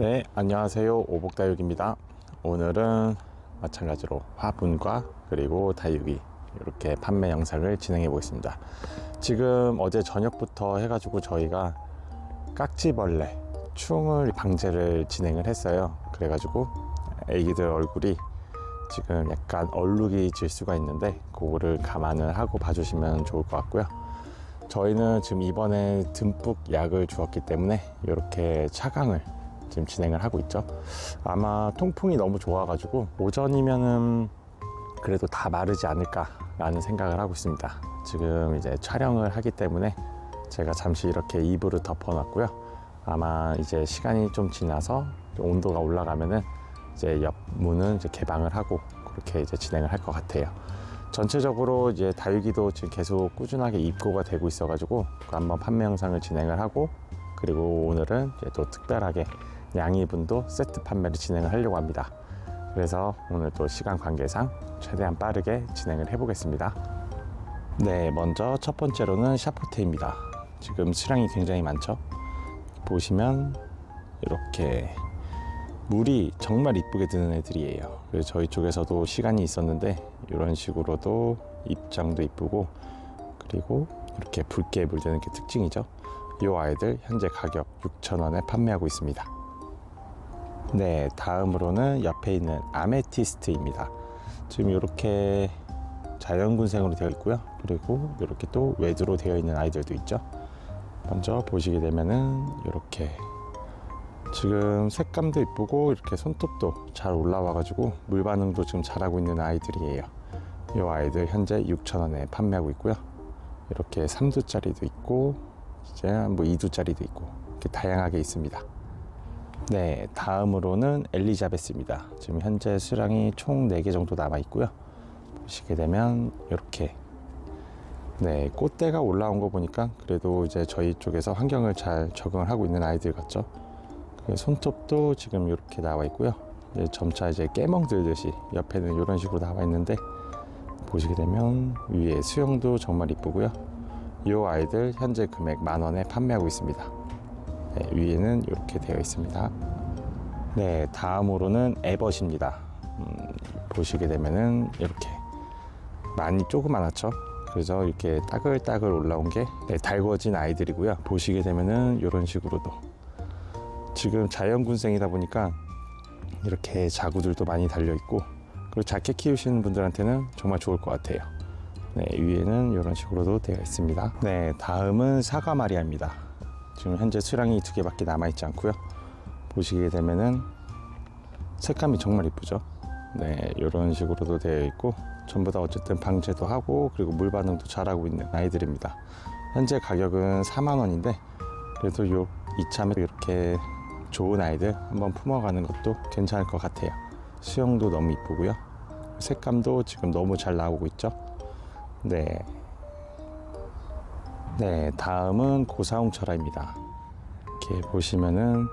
네, 안녕하세요. 오복다육입니다. 오늘은 마찬가지로 화분과 그리고 다육이 이렇게 판매 영상을 진행해 보겠습니다. 지금 어제 저녁부터 해가지고 저희가 깍지벌레, 충을 방제를 진행을 했어요. 그래가지고 애기들 얼굴이 지금 약간 얼룩이 질 수가 있는데 그거를 감안을 하고 봐주시면 좋을 것 같고요. 저희는 지금 이번에 듬뿍 약을 주었기 때문에 이렇게 차강을 지금 진행을 하고 있죠. 아마 통풍이 너무 좋아가지고 오전이면은 그래도 다 마르지 않을까라는 생각을 하고 있습니다. 지금 이제 촬영을 하기 때문에 제가 잠시 이렇게 이불을 덮어놨고요. 아마 이제 시간이 좀 지나서 온도가 올라가면은 이제 옆 문은 이제 개방을 하고 그렇게 이제 진행을 할 것 같아요. 전체적으로 이제 다육이도 지금 계속 꾸준하게 입고가 되고 있어가지고 그 한번 판매 영상을 진행을 하고 그리고 오늘은 또 특별하게 양이분도 세트 판매를 진행을 하려고 합니다. 그래서 오늘 또 시간 관계상 최대한 빠르게 진행을 해보겠습니다. 네, 먼저 첫 번째로는 샤포테입니다. 지금 수량이 굉장히 많죠? 보시면 이렇게 물이 정말 이쁘게 드는 애들이에요. 그래서 저희 쪽에서도 시간이 있었는데 이런 식으로도 입장도 이쁘고 그리고 이렇게 붉게 물드는 게 특징이죠. 이 아이들 현재 가격 6,000원에 판매하고 있습니다. 네, 다음으로는 옆에 있는 아메티스트입니다. 지금 이렇게 자연군생으로 되어 있고요. 그리고 이렇게 또 외두로 되어 있는 아이들도 있죠. 먼저 보시게 되면은 이렇게 지금 색감도 이쁘고 이렇게 손톱도 잘 올라와 가지고 물 반응도 지금 잘하고 있는 아이들이에요. 이 아이들 현재 6,000원에 판매하고 있고요. 이렇게 3두짜리도 있고 이제 뭐 2두짜리도 있고 이렇게 다양하게 있습니다. 네, 다음으로는 엘리자베스입니다. 지금 현재 수량이 총 4개 정도 남아 있고요. 보시게 되면 이렇게 네, 꽃대가 올라온 거 보니까 그래도 이제 저희 쪽에서 환경을 잘 적응을 하고 있는 아이들 같죠. 그 손톱도 지금 이렇게 나와 있고요. 이제 점차 이제 깨멍 들듯이 옆에는 이런 식으로 나와 있는데 보시게 되면 위에 수영도 정말 이쁘고요. 이 아이들 현재 금액 만 원에 판매하고 있습니다. 네, 위에는 이렇게 되어 있습니다. 네, 다음으로는 에벗입니다. 음, 보시게 되면은 이렇게 많이 조그만하죠. 그래서 이렇게 따글따글 올라온 게 네, 달궈진 아이들이고요. 보시게 되면은 이런 식으로도 지금 자연군생이다 보니까 이렇게 자구들도 많이 달려 있고 그리고 작게 키우시는 분들한테는 정말 좋을 것 같아요. 네, 위에는 이런 식으로도 되어 있습니다. 네, 다음은 사과 마리아입니다. 지금 현재 수량이 두 개밖에 남아 있지 않고요. 보시게 되면은 색감이 정말 이쁘죠. 네, 이런 식으로도 되어 있고 전부 다 어쨌든 방제도 하고 그리고 물 반응도 잘하고 있는 아이들입니다. 현재 가격은 4만 원인데 그래도 요 이참에 이렇게 좋은 아이들 한번 품어가는 것도 괜찮을 것 같아요. 수영도 너무 이쁘고요. 색감도 지금 너무 잘 나오고 있죠. 네. 네, 다음은 고사홍 철화입니다. 이렇게 보시면은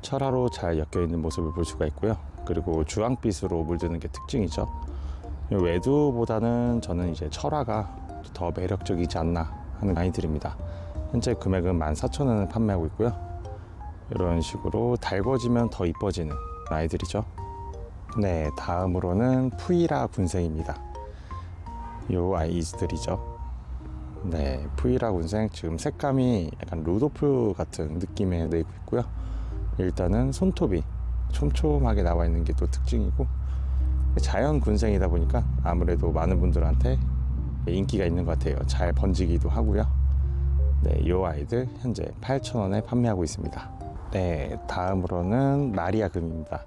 철화로 잘 엮여 있는 모습을 볼 수가 있고요. 그리고 주황빛으로 물드는 게 특징이죠. 외두보다는 저는 이제 철화가 더 매력적이지 않나 하는 아이들입니다. 현재 금액은 14,000원에 판매하고 있고요. 이런 식으로 달궈지면 더 이뻐지는 아이들이죠. 네, 다음으로는 푸이라 군생입니다. 요 아이들이죠. 네, 푸이라 군생 지금 색감이 약간 루도프 같은 느낌의 내고 있고요. 일단은 손톱이 촘촘하게 나와 있는 게 또 특징이고 자연 군생이다 보니까 아무래도 많은 분들한테 인기가 있는 것 같아요. 잘 번지기도 하고요. 네, 이 아이들 현재 8,000원에 판매하고 있습니다. 네, 다음으로는 마리아 금입니다.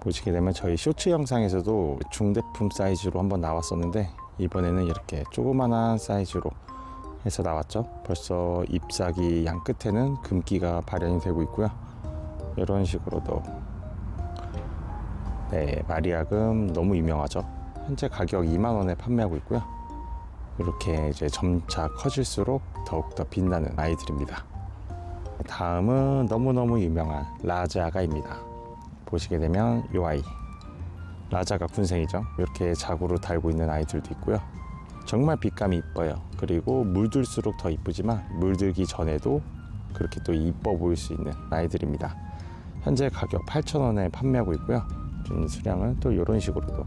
보시게 되면 저희 쇼츠 영상에서도 중대품 사이즈로 한번 나왔었는데 이번에는 이렇게 조그만한 사이즈로 해서 나왔죠. 벌써 잎사귀 양 끝에는 금기가 발현이 되고 있고요. 이런 식으로도 네, 마리아금 너무 유명하죠. 현재 가격 2만 원에 판매하고 있고요. 이렇게 이제 점차 커질수록 더욱더 빛나는 아이들입니다. 다음은 너무너무 유명한 라자가입니다. 보시게 되면 이 아이. 라자가 군생이죠. 이렇게 자구로 달고 있는 아이들도 있고요. 정말 빛감이 이뻐요. 그리고 물들수록 더 이쁘지만 물들기 전에도 그렇게 또 이뻐 보일 수 있는 아이들입니다. 현재 가격 8,000원에 판매하고 있고요. 좀 수량은 또 이런 식으로도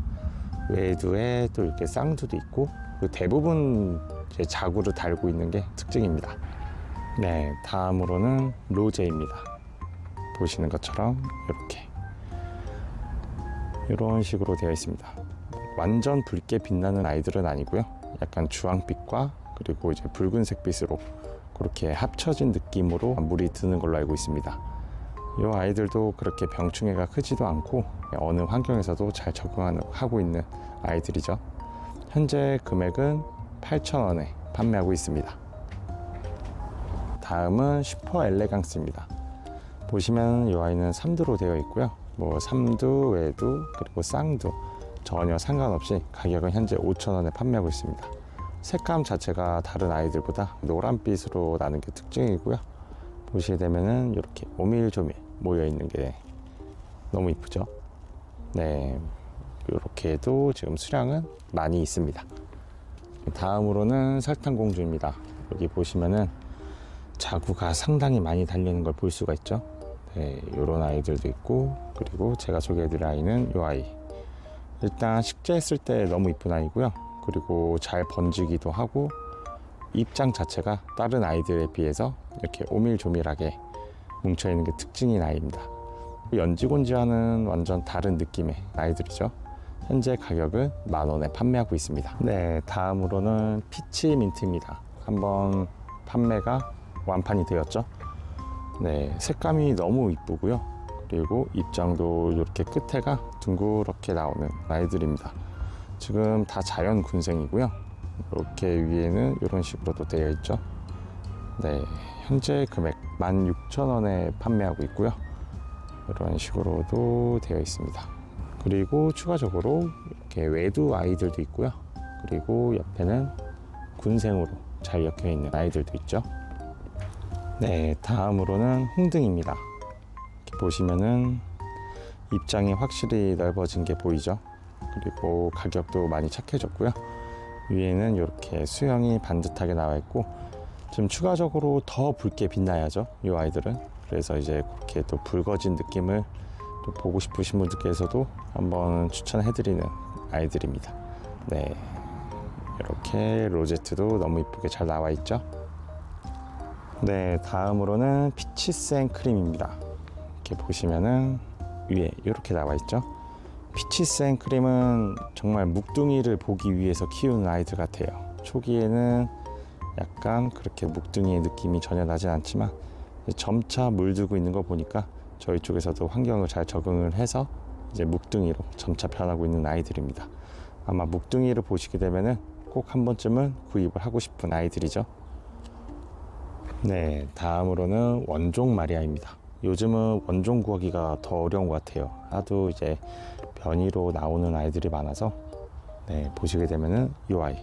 외두에 또 이렇게 쌍두도 있고 그 대부분 이제 자구를 달고 있는 게 특징입니다. 네, 다음으로는 로제입니다. 보시는 것처럼 이렇게 이런 식으로 되어 있습니다. 완전 붉게 빛나는 아이들은 아니고요. 약간 주황빛과 그리고 이제 붉은색 빛으로 그렇게 합쳐진 느낌으로 물이 드는 걸로 알고 있습니다. 이 아이들도 그렇게 병충해가 크지도 않고 어느 환경에서도 잘 적응하고 있는 아이들이죠. 현재 금액은 8,000원에 판매하고 있습니다. 다음은 슈퍼 엘레강스입니다. 보시면 이 아이는 삼두로 되어 있고요. 뭐 삼두, 외두, 그리고 쌍두 전혀 상관없이 가격은 현재 5,000원에 판매하고 있습니다. 색감 자체가 다른 아이들보다 노란빛으로 나는 게 특징이고요. 보시게 되면은 이렇게 오밀조밀 모여 있는 게 너무 이쁘죠? 네, 이렇게도 지금 수량은 많이 있습니다. 다음으로는 설탕공주입니다. 여기 보시면은 자구가 상당히 많이 달리는 걸 볼 수가 있죠. 네, 이런 아이들도 있고 그리고 제가 소개해드릴 아이는 이 아이. 일단 식재했을 때 너무 이쁜 아이고요. 그리고 잘 번지기도 하고 입장 자체가 다른 아이들에 비해서 이렇게 오밀조밀하게 뭉쳐 있는 게 특징인 아이입니다. 연지곤지와는 완전 다른 느낌의 아이들이죠. 현재 가격은 만 원에 판매하고 있습니다. 네, 다음으로는 피치 민트입니다. 한번 판매가 완판이 되었죠. 네, 색감이 너무 이쁘고요. 그리고 입장도 이렇게 끝에가 둥그렇게 나오는 아이들입니다. 지금 다 자연 군생이고요. 이렇게 위에는 이런 식으로도 되어 있죠. 네, 현재 금액 16,000원에 판매하고 있고요. 이런 식으로도 되어 있습니다. 그리고 추가적으로 이렇게 외두 아이들도 있고요. 그리고 옆에는 군생으로 잘 엮여 있는 아이들도 있죠. 네, 다음으로는 홍등입니다. 이렇게 보시면은 입장이 확실히 넓어진 게 보이죠. 그리고 가격도 많이 착해졌고요. 위에는 이렇게 수영이 반듯하게 나와 있고 지금 추가적으로 더 붉게 빛나야죠. 이 아이들은 그래서 이제 그렇게 또 붉어진 느낌을 또 보고 싶으신 분들께서도 한번 추천해드리는 아이들입니다. 네, 이렇게 로제트도 너무 이쁘게 잘 나와 있죠. 네, 다음으로는 피치생 크림입니다. 이렇게 보시면은 위에 이렇게 나와 있죠. 피치생 크림은 정말 묵둥이를 보기 위해서 키우는 아이들 같아요. 초기에는 약간 그렇게 묵둥이의 느낌이 전혀 나진 않지만 점차 물들고 있는 거 보니까 저희 쪽에서도 환경을 잘 적응을 해서 이제 묵둥이로 점차 변하고 있는 아이들입니다. 아마 묵둥이를 보시게 되면은 꼭 한 번쯤은 구입을 하고 싶은 아이들이죠. 네, 다음으로는 원종 마리아입니다. 요즘은 원종 구하기가 더 어려운 것 같아요. 하도 이제 변이로 나오는 아이들이 많아서 네, 보시게 되면은 이 아이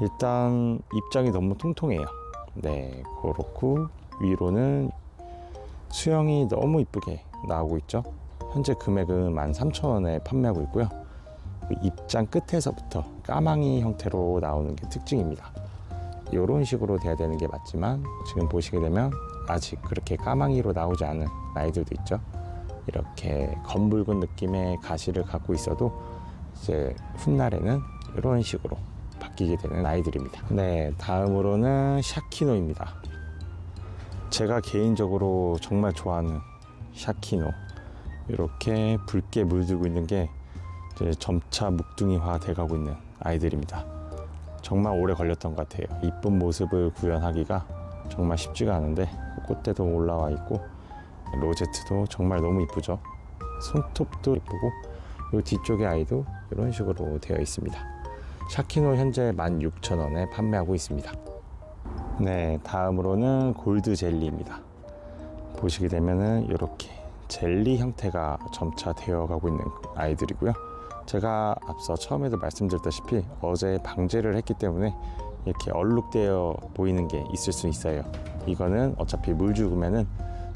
일단 입장이 너무 통통해요. 네, 그렇고 위로는 수영이 너무 이쁘게 나오고 있죠. 현재 금액은 13,000원에 판매하고 있고요. 그 입장 끝에서부터 까망이 형태로 나오는 게 특징입니다. 이런 식으로 돼야 되는 게 맞지만 지금 보시게 되면 아직 그렇게 까망이로 나오지 않은 아이들도 있죠. 이렇게 검붉은 느낌의 가시를 갖고 있어도 이제 훗날에는 이런 식으로 바뀌게 되는 아이들입니다. 네, 다음으로는 샤키노입니다. 제가 개인적으로 정말 좋아하는 샤키노. 이렇게 붉게 물들고 있는 게 점차 묵둥이화 돼가고 있는 아이들입니다. 정말 오래 걸렸던 것 같아요. 이쁜 모습을 구현하기가 정말 쉽지가 않은데 꽃대도 올라와 있고 로제트도 정말 너무 이쁘죠. 손톱도 이쁘고 이 뒤쪽의 아이도 이런 식으로 되어 있습니다. 샤키노 현재 16,000원에 판매하고 있습니다. 네, 다음으로는 골드 젤리입니다. 보시게 되면은 이렇게 젤리 형태가 점차 되어가고 있는 아이들이고요. 제가 앞서 처음에도 말씀드렸다시피 어제 방제를 했기 때문에 이렇게 얼룩되어 보이는 게 있을 수 있어요. 이거는 어차피 물 죽으면은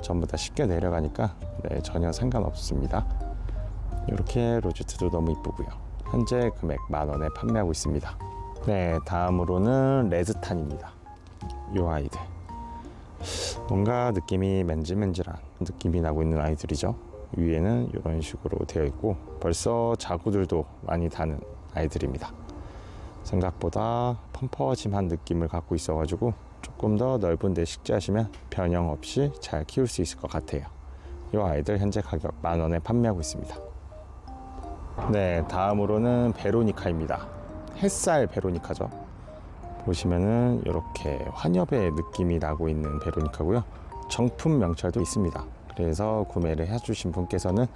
전부 다 쉽게 내려가니까 네, 전혀 상관없습니다. 이렇게 로제트도 너무 이쁘고요. 현재 금액 만 원에 판매하고 있습니다. 네, 다음으로는 레드탄입니다. 이 아이들. 뭔가 느낌이 맨질맨질한 느낌이 나고 있는 아이들이죠. 위에는 이런 식으로 되어 있고 벌써 자구들도 많이 다는 아이들입니다. 생각보다 펌퍼짐한 느낌을 갖고 있어가지고 조금 더 넓은 데 식재하시면 변형 없이 잘 키울 수 있을 것 같아요. 이 아이들 현재 가격 만 원에 판매하고 있습니다. 네, 다음으로는 베로니카입니다. 햇살 베로니카죠. 보시면은 이렇게 환엽의 느낌이 나고 있는 베로니카고요. 정품 명찰도 있습니다. 그래서 구매를 해주신 분께서는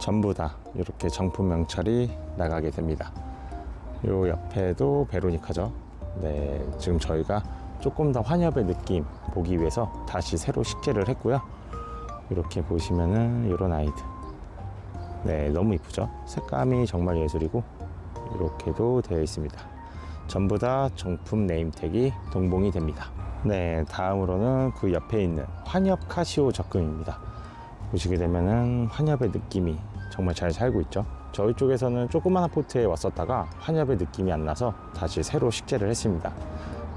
전부 다 이렇게 정품 명찰이 나가게 됩니다. 요 옆에도 베로니카죠. 네, 지금 저희가 조금 더 환엽의 느낌 보기 위해서 다시 새로 식재를 했고요. 이렇게 보시면은 이런 아이들. 네, 너무 이쁘죠? 색감이 정말 예술이고 이렇게도 되어 있습니다. 전부 다 정품 네임택이 동봉이 됩니다. 네, 다음으로는 그 옆에 있는 환엽 카시오 적금입니다. 보시게 되면은 환엽의 느낌이 정말 잘 살고 있죠. 저희 쪽에서는 조그마한 포트에 왔었다가 환엽의 느낌이 안 나서 다시 새로 식재를 했습니다.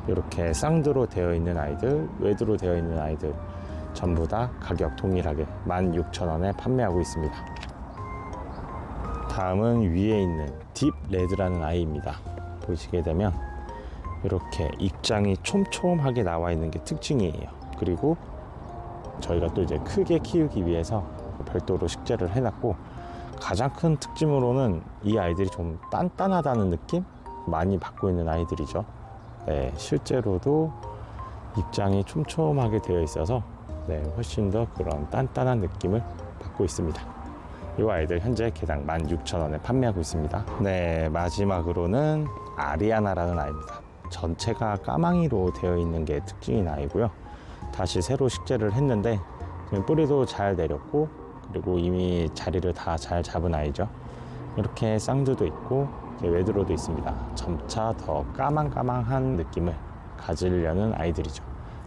이렇게 쌍드로 되어 있는 아이들, 외드로 되어 있는 아이들 전부 다 가격 동일하게 16,000원에 판매하고 있습니다. 다음은 위에 있는 딥 레드라는 아이입니다. 보시게 되면 이렇게 입장이 촘촘하게 나와 있는 게 특징이에요. 그리고 저희가 또 이제 크게 키우기 위해서 별도로 식재를 해놨고 가장 큰 특징으로는 이 아이들이 좀 단단하다는 느낌 많이 받고 있는 아이들이죠. 네, 실제로도 입장이 촘촘하게 되어 있어서 네, 훨씬 더 그런 단단한 느낌을 받고 있습니다. 이 아이들 현재 개당 16,000원에 판매하고 있습니다. 네, 마지막으로는 아리아나라는 아이입니다. 전체가 까망이로 되어 있는 게 특징인 아이고요. 다시 새로 식재를 했는데 지금 뿌리도 잘 내렸고 그리고 이미 자리를 다 잘 잡은 아이죠. 이렇게 쌍두도 있고 외드로도 있습니다. 점차 더 까망까망한 느낌을 가지려는 아이들이죠.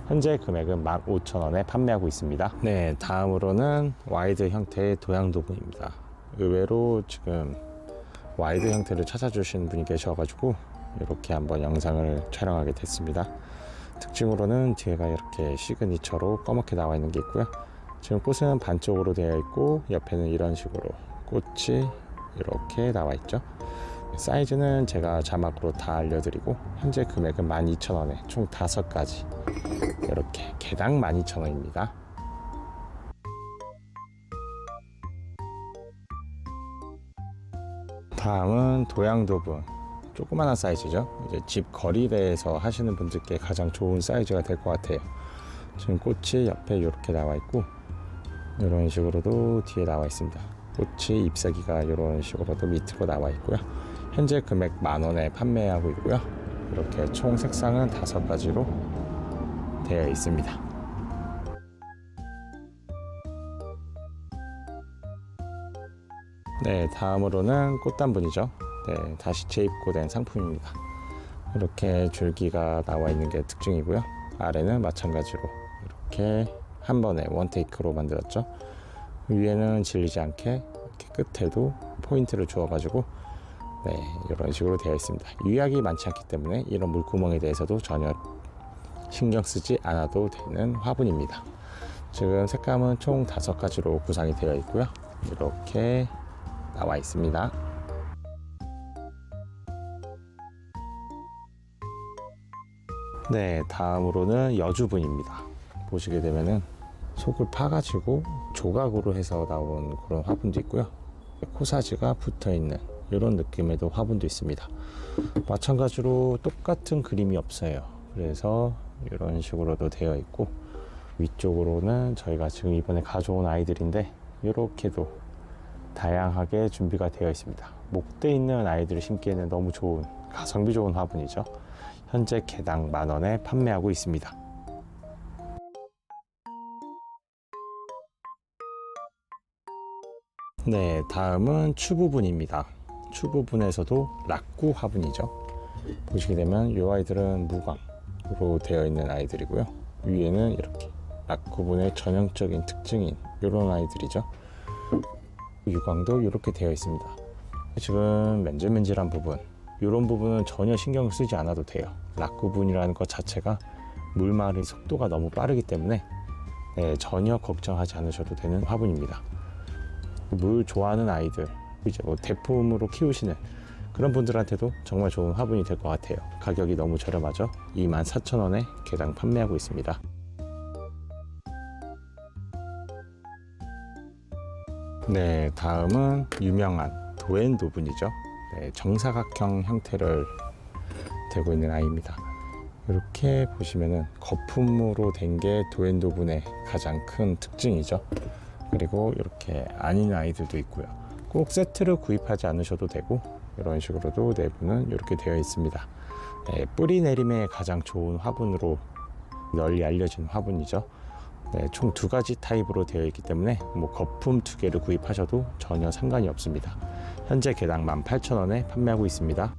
현재 금액은 15,000원에 판매하고 있습니다. 네, 다음으로는 와이드 형태의 도양도구입니다. 의외로 지금 와이드 형태를 찾아주신 분이 계셔가지고 이렇게 한번 영상을 촬영하게 됐습니다. 특징으로는 뒤에가 이렇게 시그니처로 검게 나와 있는 게 있고요. 지금 꽃은 반쪽으로 되어 있고 옆에는 이런 식으로 꽃이 이렇게 나와 있죠. 사이즈는 제가 자막으로 다 알려드리고 현재 금액은 12,000원에 총 5가지 이렇게 개당 12,000원입니다. 다음은 도양도분 조그만한 사이즈죠. 이제 집 거리대에서 하시는 분들께 가장 좋은 사이즈가 될 것 같아요. 지금 꽃이 옆에 이렇게 나와 있고 이런 식으로도 뒤에 나와 있습니다. 꽃이 잎사귀가 이런 식으로도 밑으로 나와 있고요. 현재 금액 만 원에 판매하고 있고요. 이렇게 총 색상은 다섯 가지로 되어 있습니다. 네, 다음으로는 꽃단분이죠. 네, 다시 재입고된 상품입니다. 이렇게 줄기가 나와 있는 게 특징이고요. 아래는 마찬가지로 이렇게 한 번에 원테이크로 만들었죠. 위에는 질리지 않게 이렇게 끝에도 포인트를 주어가지고 네, 이런 식으로 되어 있습니다. 유약이 많지 않기 때문에 이런 물구멍에 대해서도 전혀 신경 쓰지 않아도 되는 화분입니다. 지금 색감은 총 다섯 가지로 구성이 되어 있고요. 이렇게 나와 있습니다. 네, 다음으로는 여주분입니다. 보시게 되면은 속을 파가지고 조각으로 해서 나온 그런 화분도 있고요. 코사지가 붙어 있는 이런 느낌의도 화분도 있습니다. 마찬가지로 똑같은 그림이 없어요. 그래서 이런 식으로도 되어 있고 위쪽으로는 저희가 지금 이번에 가져온 아이들인데 이렇게도 다양하게 준비가 되어 있습니다. 목대 있는 아이들을 심기에는 너무 좋은 가성비 좋은 화분이죠. 현재 개당 만 원에 판매하고 있습니다. 네, 다음은 추 부분입니다. 추 부분에서도 락구 화분이죠. 보시게 되면 이 아이들은 무광으로 되어 있는 아이들이고요. 위에는 이렇게 락구분의 전형적인 특징인 이런 아이들이죠. 유광도 이렇게 되어 있습니다. 지금 맨질맨질한 부분, 이런 부분은 전혀 신경 쓰지 않아도 돼요. 락 구분이라는 것 자체가 물 마르는 속도가 너무 빠르기 때문에 네, 전혀 걱정하지 않으셔도 되는 화분입니다. 물 좋아하는 아이들, 이제 뭐 대품으로 키우시는 그런 분들한테도 정말 좋은 화분이 될 것 같아요. 가격이 너무 저렴하죠? 24,000원에 개당 판매하고 있습니다. 네, 다음은 유명한 도엔도분이죠. 네, 정사각형 형태를 되고 있는 아이입니다. 이렇게 보시면은 거품으로 된 게 도엔도분의 가장 큰 특징이죠. 그리고 이렇게 아닌 아이들도 있고요. 꼭 세트를 구입하지 않으셔도 되고 이런 식으로도 내부는 이렇게 되어 있습니다. 네, 뿌리 내림에 가장 좋은 화분으로 널리 알려진 화분이죠. 네, 총 두 가지 타입으로 되어 있기 때문에 뭐 거품 두 개를 구입하셔도 전혀 상관이 없습니다. 현재 개당 18,000원에 판매하고 있습니다.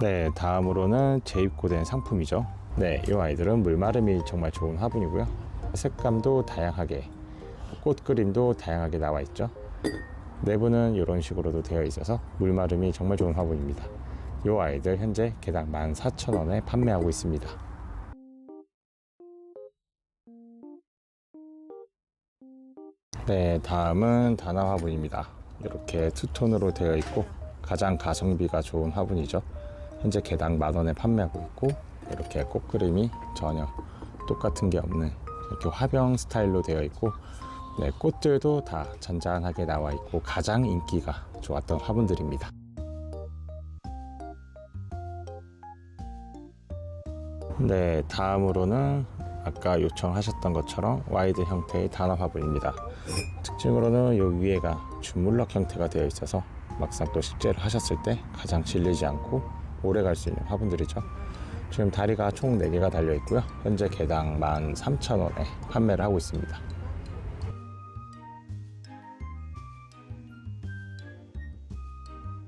네, 다음으로는 재입고된 상품이죠. 네, 이 아이들은 물마름이 정말 좋은 화분이고요. 색감도 다양하게, 꽃 그림도 다양하게 나와 있죠. 내부는 이런 식으로도 되어 있어서 물마름이 정말 좋은 화분입니다. 이 아이들 현재 개당 14,000원에 판매하고 있습니다. 네, 다음은 다나 화분입니다. 이렇게 투톤으로 되어 있고 가장 가성비가 좋은 화분이죠. 현재 개당 만 원에 판매하고 있고 이렇게 꽃 그림이 전혀 똑같은 게 없는 이렇게 화병 스타일로 되어 있고 네, 꽃들도 다 잔잔하게 나와 있고 가장 인기가 좋았던 화분들입니다. 네, 다음으로는 아까 요청하셨던 것처럼 와이드 형태의 단화 화분입니다. 특징으로는 이 위에가 주물럭 형태가 되어 있어서 막상 또 식재를 하셨을 때 가장 질리지 않고 오래 갈 수 있는 화분들이죠. 지금 다리가 총 4개가 달려 있고요. 현재 개당 13,000원에 판매를 하고 있습니다.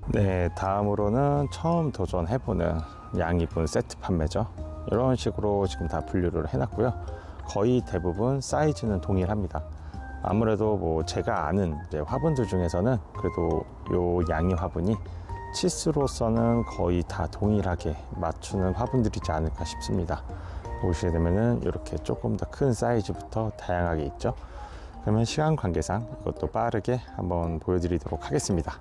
네, 다음으로는 처음 도전해보는 양이분 세트 판매죠. 이런 식으로 지금 다 분류를 해놨고요. 거의 대부분 사이즈는 동일합니다. 아무래도 뭐 제가 아는 화분들 중에서는 그래도 요 양이 화분이 치수로서는 거의 다 동일하게 맞추는 화분들이지 않을까 싶습니다. 보시게 되면은 이렇게 조금 더 큰 사이즈부터 다양하게 있죠. 그러면 시간 관계상 이것도 빠르게 한번 보여드리도록 하겠습니다.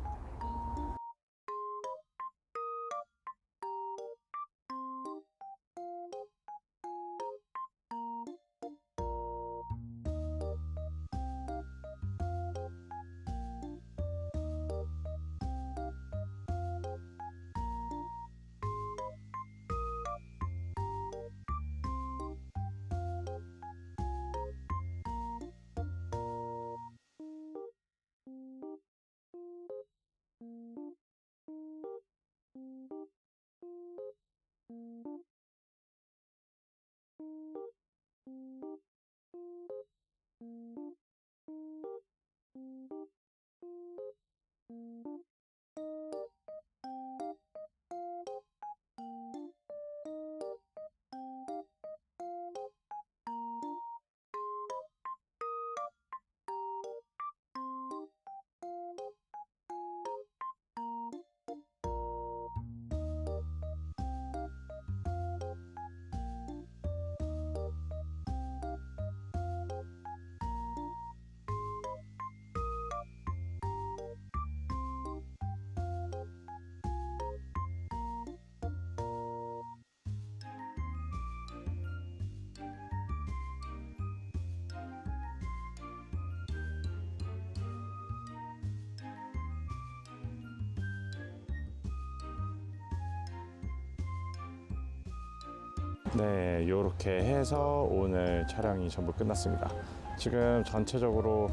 네, 이렇게 해서 오늘 촬영이 전부 끝났습니다. 지금 전체적으로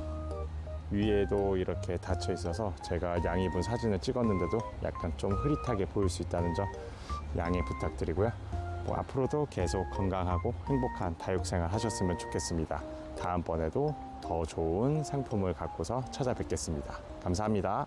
위에도 이렇게 닫혀 있어서 제가 양 입은 사진을 찍었는데도 약간 좀 흐릿하게 보일 수 있다는 점 양해 부탁드리고요. 뭐 앞으로도 계속 건강하고 행복한 다육생활 하셨으면 좋겠습니다. 다음번에도 더 좋은 상품을 갖고서 찾아뵙겠습니다. 감사합니다.